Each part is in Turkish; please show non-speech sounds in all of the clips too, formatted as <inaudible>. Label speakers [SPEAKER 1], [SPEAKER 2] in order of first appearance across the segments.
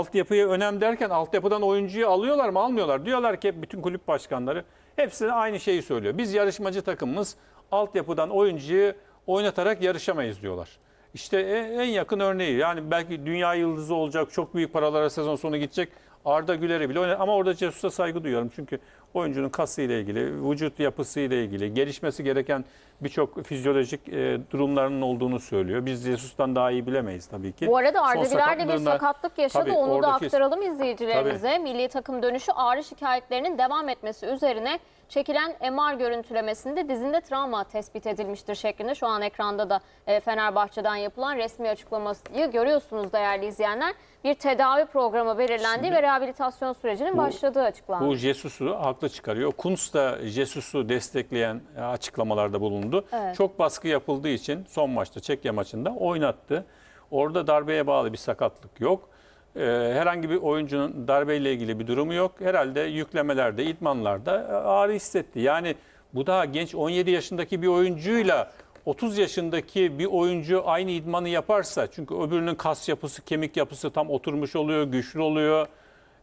[SPEAKER 1] altyapıya önem derken altyapıdan oyuncuyu alıyorlar mı almıyorlar. Diyorlar ki hep bütün kulüp başkanları hepsi aynı şeyi söylüyor. Biz yarışmacı takımımız altyapıdan oyuncuyu oynatarak yarışamayız diyorlar. İşte e- en yakın örneği yani belki dünya yıldızı olacak çok büyük paralara sezon sonu gidecek Arda Güler'e bile oynar. Ama orada Cesus'a saygı duyuyorum. Çünkü oyuncunun kası ile ilgili, vücut yapısı ile ilgili, gelişmesi gereken birçok fizyolojik e, durumlarının olduğunu söylüyor. Biz Cesus'tan daha iyi bilemeyiz tabii ki.
[SPEAKER 2] Bu arada Arda
[SPEAKER 1] Son
[SPEAKER 2] Güler de bir sakatlık yaşadı.
[SPEAKER 1] Tabii,
[SPEAKER 2] Onu da
[SPEAKER 1] oradaki-
[SPEAKER 2] aktaralım izleyicilerimize. Milli takım dönüşü ağrı şikayetlerinin devam etmesi üzerine çekilen MR görüntülemesinde dizinde travma tespit edilmiştir şeklinde. Şu an ekranda da e, Fenerbahçe'den yapılan resmi açıklamayı görüyorsunuz değerli izleyenler. Bir tedavi programı belirlendi
[SPEAKER 1] Şimdi-
[SPEAKER 2] ve rehabilitasyon sürecinin başladığı açıklandı.
[SPEAKER 1] Bu Jesus'u haklı çıkarıyor. Kunz da Jesus'u destekleyen e, açıklamalarda bulundu.
[SPEAKER 2] Evet.
[SPEAKER 1] Çok baskı yapıldığı için son maçta Çekya maçında oynattı. Orada darbeye bağlı bir sakatlık yok. Ee, herhangi bir oyuncunun darbeyle ilgili bir durumu yok. Herhalde yüklemelerde, idmanlarda e, ağrı hissetti. Yani bu daha genç 17 yaşındaki bir oyuncuyla 30 yaşındaki bir oyuncu aynı idmanı yaparsa çünkü öbürünün kas yapısı, kemik yapısı tam oturmuş oluyor, güçlü oluyor.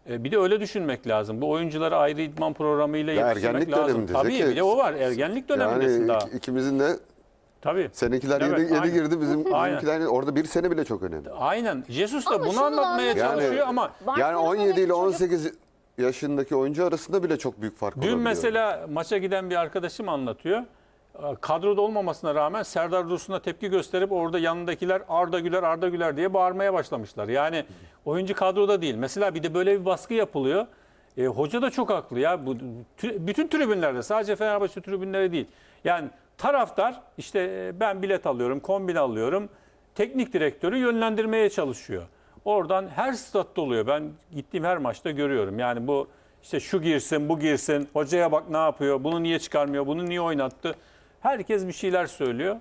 [SPEAKER 1] E, Bir de öyle düşünmek lazım. Bu oyuncuları ayrı idman programıyla
[SPEAKER 3] Ya
[SPEAKER 1] yetiştirmek
[SPEAKER 3] ergenlik
[SPEAKER 1] lazım. Tabii
[SPEAKER 3] Zeki.
[SPEAKER 1] bir de o var. Ergenlik dönemindesin
[SPEAKER 3] Yani
[SPEAKER 1] daha.
[SPEAKER 3] ik- ikimizin de
[SPEAKER 1] Tabii.
[SPEAKER 3] seninkiler
[SPEAKER 1] Evet,
[SPEAKER 3] yeni, yeni
[SPEAKER 1] aynen.
[SPEAKER 3] girdi bizim
[SPEAKER 1] Aynen.
[SPEAKER 3] bizimkiler orada bir sene bile çok önemli.
[SPEAKER 1] Aynen. Jesus da
[SPEAKER 2] Ama
[SPEAKER 1] bunu
[SPEAKER 2] şunu
[SPEAKER 1] anlatmaya
[SPEAKER 2] anlatamıyorum.
[SPEAKER 1] çalışıyor ama
[SPEAKER 3] Yani
[SPEAKER 2] Barcelona'daki
[SPEAKER 3] 17 ile
[SPEAKER 2] çocuk-
[SPEAKER 3] 18 yaşındaki oyuncu arasında bile çok büyük fark
[SPEAKER 1] dün
[SPEAKER 3] olabiliyor.
[SPEAKER 1] mesela maça giden bir arkadaşım anlatıyor. E, Kadroda olmamasına rağmen Serdar Dursun'a tepki gösterip orada yanındakiler Arda Güler Arda Güler diye bağırmaya başlamışlar. Yani oyuncu kadroda değil. Mesela bir de böyle bir baskı yapılıyor. E, hoca da çok haklı ya. Bu tü- bütün tribünlerde sadece Fenerbahçe tribünleri değil. Yani taraftar işte e, ben bilet alıyorum, kombin alıyorum. Teknik direktörü yönlendirmeye çalışıyor. Oradan her statta oluyor. Ben gittiğim her maçta görüyorum. Yani bu işte şu girsin, bu girsin. Hocaya bak ne yapıyor, bunu niye çıkarmıyor, bunu niye oynattı. Herkes bir şeyler söylüyor.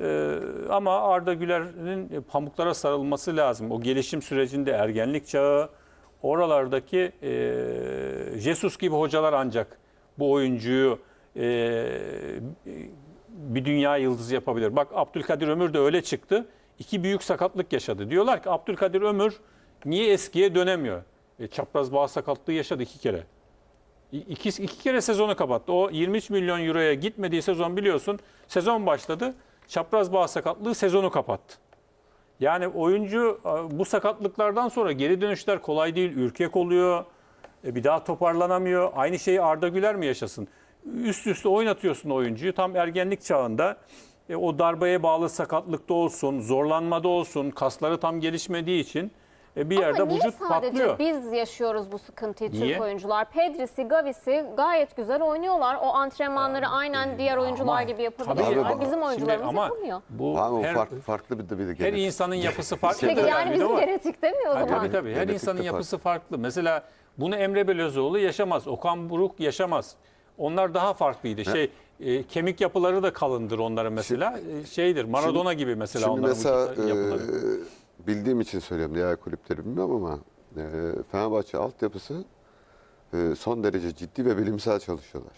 [SPEAKER 1] Ee, ama Arda Güler'in pamuklara sarılması lazım. O gelişim sürecinde ergenlik çağı, oralardaki e, Jesus gibi hocalar ancak bu oyuncuyu e, bir dünya yıldızı yapabilir. Bak Abdülkadir Ömür de öyle çıktı. İki büyük sakatlık yaşadı. Diyorlar ki Abdülkadir Ömür niye eskiye dönemiyor? E, çapraz bağ sakatlığı yaşadı iki kere. İki, iki kere sezonu kapattı. O 23 milyon euroya gitmediği sezon biliyorsun. Sezon başladı. Çapraz bağ sakatlığı sezonu kapattı. Yani oyuncu bu sakatlıklardan sonra geri dönüşler kolay değil. Ürkek oluyor. E, Bir daha toparlanamıyor. Aynı şeyi Arda Güler mi yaşasın? Üst üste oynatıyorsun oyuncuyu tam ergenlik çağında. E, o darbeye bağlı sakatlıkta olsun, zorlanmada olsun, kasları tam gelişmediği için e, bir yerde
[SPEAKER 2] Ama niye
[SPEAKER 1] vücut
[SPEAKER 2] sadece
[SPEAKER 1] patlıyor.
[SPEAKER 2] biz yaşıyoruz bu sıkıntıyı
[SPEAKER 1] Niye?
[SPEAKER 2] Türk oyuncular? Pedri'si, Gavi'si gayet güzel oynuyorlar. O antrenmanları aynen diğer oyuncular
[SPEAKER 1] ama
[SPEAKER 2] gibi
[SPEAKER 1] tabii
[SPEAKER 2] yapabiliyorlar.
[SPEAKER 3] ama-
[SPEAKER 2] Bizim oyuncularımız
[SPEAKER 1] Şimdi ama
[SPEAKER 2] yapamıyor.
[SPEAKER 1] bu
[SPEAKER 3] Ama o
[SPEAKER 1] her,
[SPEAKER 3] farklı, farklı bir de bir de
[SPEAKER 1] her
[SPEAKER 3] genetik.
[SPEAKER 1] insanın yapısı farklı.
[SPEAKER 2] Peki
[SPEAKER 1] Tabii,
[SPEAKER 2] yani bizim
[SPEAKER 1] var.
[SPEAKER 2] genetik değil mi o
[SPEAKER 1] Ha,
[SPEAKER 2] zaman?
[SPEAKER 1] tabii tabii. Her
[SPEAKER 3] Genetik de
[SPEAKER 1] insanın
[SPEAKER 3] farklı.
[SPEAKER 1] yapısı farklı. Mesela bunu Emre Belözoğlu yaşamaz. Okan Buruk yaşamaz. Onlar daha farklıydı. Şey e, kemik yapıları da kalındır onların mesela. E, şeydir. Maradona gibi mesela
[SPEAKER 3] Şimdi
[SPEAKER 1] onların
[SPEAKER 3] mesela
[SPEAKER 1] vücut yapıları.
[SPEAKER 3] e, bildiğim için söylüyorum diğer kulüpleri bilmiyorum ama e, Fenerbahçe altyapısı e, son derece ciddi ve bilimsel çalışıyorlar.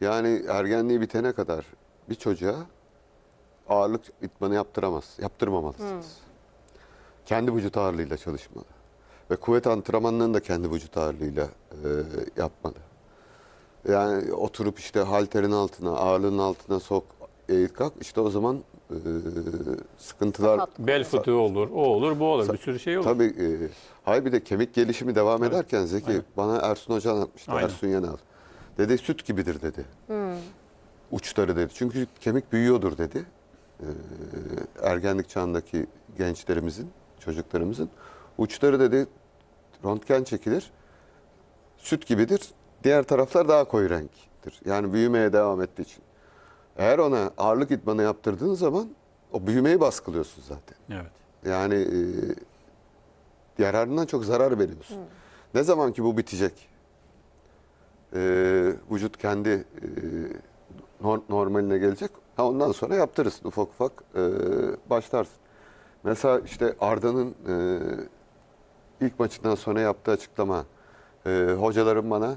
[SPEAKER 3] Yani ergenliği bitene kadar bir çocuğa ağırlık itmanı yaptıramaz, yaptırmamalısınız. Kendi vücut ağırlığıyla çalışmalı. Ve kuvvet antrenmanlarını da kendi vücut ağırlığıyla e, yapmalı. Yani oturup işte halterin altına, ağırlığın altına sok, eğil kalk. İşte o zaman e, sıkıntılar...
[SPEAKER 1] Bel fıtığı olur, o olur, bu olur. Bir sürü şey olur.
[SPEAKER 3] Tabii. E, hayır bir de kemik gelişimi devam
[SPEAKER 1] Evet.
[SPEAKER 3] ederken Zeki,
[SPEAKER 1] Aynen.
[SPEAKER 3] bana Ersun Hoca anlatmıştı.
[SPEAKER 1] Aynen.
[SPEAKER 3] Ersun Yanal. Dedi süt gibidir dedi. Uçları dedi. Çünkü kemik büyüyordur dedi. E, ergenlik çağındaki gençlerimizin, çocuklarımızın. Uçları dedi röntgen çekilir. Süt gibidir. Diğer taraflar daha koyu renktir. Yani büyümeye devam ettiği için. Eğer ona ağırlık idmanı yaptırdığın zaman o büyümeyi baskılıyorsun zaten.
[SPEAKER 1] Evet.
[SPEAKER 3] Yani e, yararından çok zarar veriyorsun. Ne zaman ki bu bitecek, e, vücut kendi e, nor- normaline gelecek. Ha ondan sonra yaptırırsın ufak ufak e, başlarsın. Mesela işte Arda'nın e, ilk maçından sonra yaptığı açıklama, e, hocalarım bana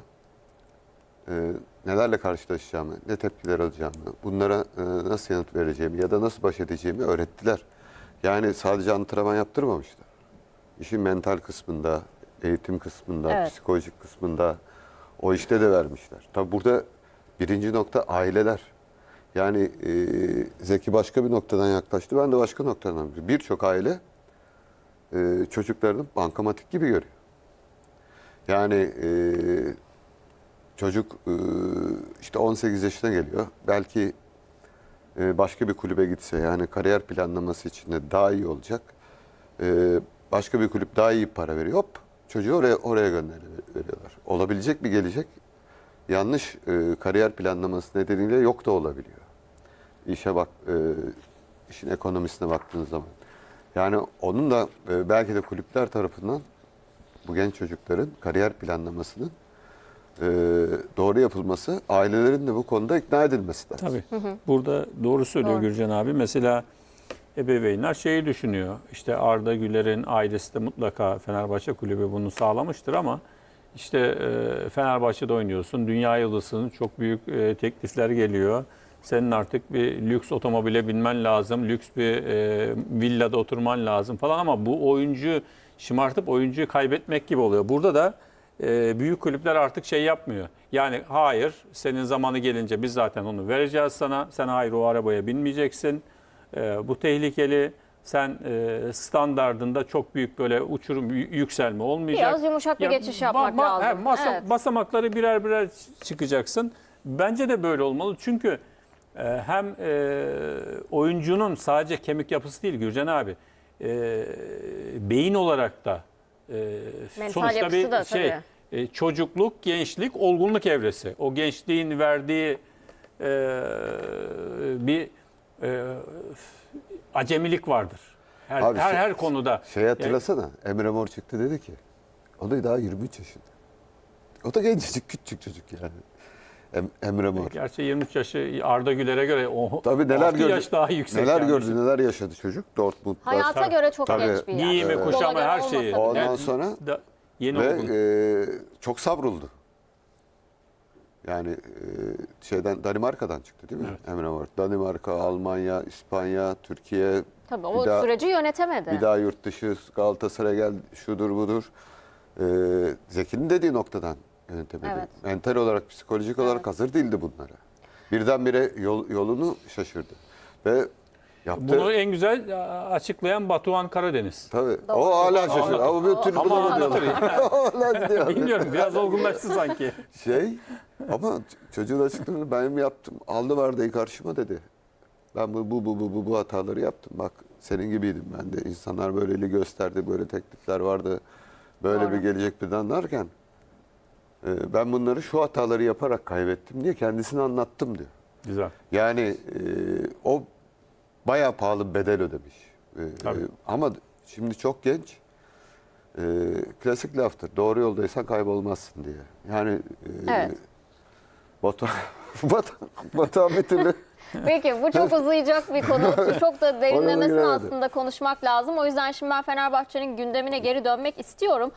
[SPEAKER 3] e, nelerle karşılaşacağımı, ne tepkiler alacağımı, bunlara e, nasıl yanıt vereceğimi ya da nasıl baş edeceğimi öğrettiler. Yani sadece antrenman yaptırmamışlar. işin mental kısmında, eğitim kısmında,
[SPEAKER 2] Evet.
[SPEAKER 3] psikolojik kısmında o işte de vermişler. Tabi burada birinci nokta aileler. Yani e, Zeki başka bir noktadan yaklaştı, ben de başka noktadan. Birçok aile e, çocuklarını bankamatik gibi görüyor. Yani e, çocuk e, işte 18 yaşına geliyor. Belki e, başka bir kulübe gitse yani kariyer planlaması için de daha iyi olacak. E, başka bir kulüp daha iyi para veriyor. Hop çocuğu oraya oraya gönderiyorlar. Olabilecek bir gelecek yanlış kariyer planlaması nedeniyle yok da olabiliyor. İşe bak, işin ekonomisine baktığınız zaman. Yani onun da belki de kulüpler tarafından bu genç çocukların kariyer planlamasının e, doğru yapılması, ailelerin de bu konuda ikna edilmesi lazım.
[SPEAKER 1] Tabii. Burada doğru söylüyor
[SPEAKER 2] Doğru.
[SPEAKER 1] Gürcan abi. Mesela ebeveynler şeyi düşünüyor. İşte Arda Güler'in ailesi de mutlaka Fenerbahçe kulübü bunu sağlamıştır ama işte e, Fenerbahçe'de oynuyorsun. Dünya yıldızısın. Çok büyük e, teklifler geliyor. Senin artık bir lüks otomobile binmen lazım. Lüks bir e, villada oturman lazım falan ama bu oyuncu şımartıp oyuncuyu kaybetmek gibi oluyor. Burada da e, büyük kulüpler artık şey yapmıyor. Yani hayır senin zamanı gelince biz zaten onu vereceğiz sana. Sen hayır o arabaya binmeyeceksin. E, bu tehlikeli. Sen e, standardında çok büyük böyle uçurum yükselme olmayacak.
[SPEAKER 2] Biraz yumuşak bir
[SPEAKER 1] Ya,
[SPEAKER 2] geçiş yapmak
[SPEAKER 1] ba-
[SPEAKER 2] lazım.
[SPEAKER 1] he, masa-
[SPEAKER 2] Evet.
[SPEAKER 1] Basamakları birer birer çıkacaksın. Bence de böyle olmalı. Çünkü e, hem e, oyuncunun sadece kemik yapısı değil Gürcan abi. e, beyin olarak da
[SPEAKER 2] Mental
[SPEAKER 1] sonuçta
[SPEAKER 2] yapısı
[SPEAKER 1] bir
[SPEAKER 2] da
[SPEAKER 1] şey
[SPEAKER 2] tabii.
[SPEAKER 1] e, çocukluk, gençlik, olgunluk evresi. O gençliğin verdiği e, bir e, acemilik vardır. Her
[SPEAKER 3] Abi
[SPEAKER 1] her,
[SPEAKER 3] şey-
[SPEAKER 1] her konuda.
[SPEAKER 3] Şey hatırlasana, Emre Mor çıktı dedi ki, o da daha 23 yaşında. O da gencecik, küçük çocuk yani. Em- Emre Mor.
[SPEAKER 1] Gerçi 23 yaşı Arda Güler'e göre o
[SPEAKER 3] Tabii neler
[SPEAKER 1] 6
[SPEAKER 3] gördü,
[SPEAKER 1] yaş daha yüksek.
[SPEAKER 3] neler
[SPEAKER 1] yani.
[SPEAKER 3] gördü, neler yaşadı çocuk Dortmund'da.
[SPEAKER 2] Hayata
[SPEAKER 1] Tabii.
[SPEAKER 2] göre çok
[SPEAKER 3] Tabii.
[SPEAKER 2] genç bir yaş.
[SPEAKER 1] Giyimi, kuşamı
[SPEAKER 2] göre
[SPEAKER 1] her şeyi.
[SPEAKER 3] Ondan
[SPEAKER 1] Yani
[SPEAKER 3] sonra
[SPEAKER 1] da, yeni
[SPEAKER 3] ve
[SPEAKER 1] olgun.
[SPEAKER 3] e, çok savruldu. Yani e, şeyden Danimarka'dan çıktı değil mi? Emre Mor. Danimarka, Almanya, İspanya, Türkiye,
[SPEAKER 2] Tabii o
[SPEAKER 3] Bir daha-
[SPEAKER 2] süreci yönetemedi.
[SPEAKER 3] bir daha yurt dışı Galatasaray gel şudur budur. E, Zeki'nin dediği noktadan yönetemedi.
[SPEAKER 2] Evet.
[SPEAKER 3] Mental olarak, psikolojik olarak
[SPEAKER 2] Evet.
[SPEAKER 3] hazır değildi bunlara. Birdenbire yol, yolunu şaşırdı. Ve yaptı.
[SPEAKER 1] Bunu en güzel açıklayan Batuhan Karadeniz.
[SPEAKER 3] Tabii.
[SPEAKER 2] Doğru.
[SPEAKER 3] O hala
[SPEAKER 2] Ama-
[SPEAKER 3] şaşırdı. Ama bir türlü
[SPEAKER 1] Ama
[SPEAKER 3] bulamadı. <laughs> hala.
[SPEAKER 1] Bilmiyorum biraz olgunlaştı sanki.
[SPEAKER 3] Şey ama çocuğun açıkladı benim yaptım. Aldı vardı karşıma dedi. Ben bu bu bu bu bu, bu hataları yaptım. Bak senin gibiydim ben de. İnsanlar böyleli gösterdi. Böyle teklifler vardı. Böyle
[SPEAKER 2] Doğru.
[SPEAKER 3] bir gelecek birden derken e, ben bunları şu hataları yaparak kaybettim diye kendisine anlattım diyor.
[SPEAKER 1] Güzel.
[SPEAKER 3] Yani e, o bayağı pahalı bir bedel ödemiş. E,
[SPEAKER 1] Tabii.
[SPEAKER 3] e, ama şimdi çok genç. E, klasik laftır. Doğru yoldaysan kaybolmazsın diye. Yani e,
[SPEAKER 2] Evet.
[SPEAKER 3] Batu, Batu, Batuhan <laughs> bir türlü <laughs>
[SPEAKER 2] Peki bu çok uzayacak bir konu. <laughs> Çok da derinlemesine
[SPEAKER 3] giremedim.
[SPEAKER 2] aslında konuşmak lazım. O yüzden şimdi ben Fenerbahçe'nin gündemine geri dönmek istiyorum.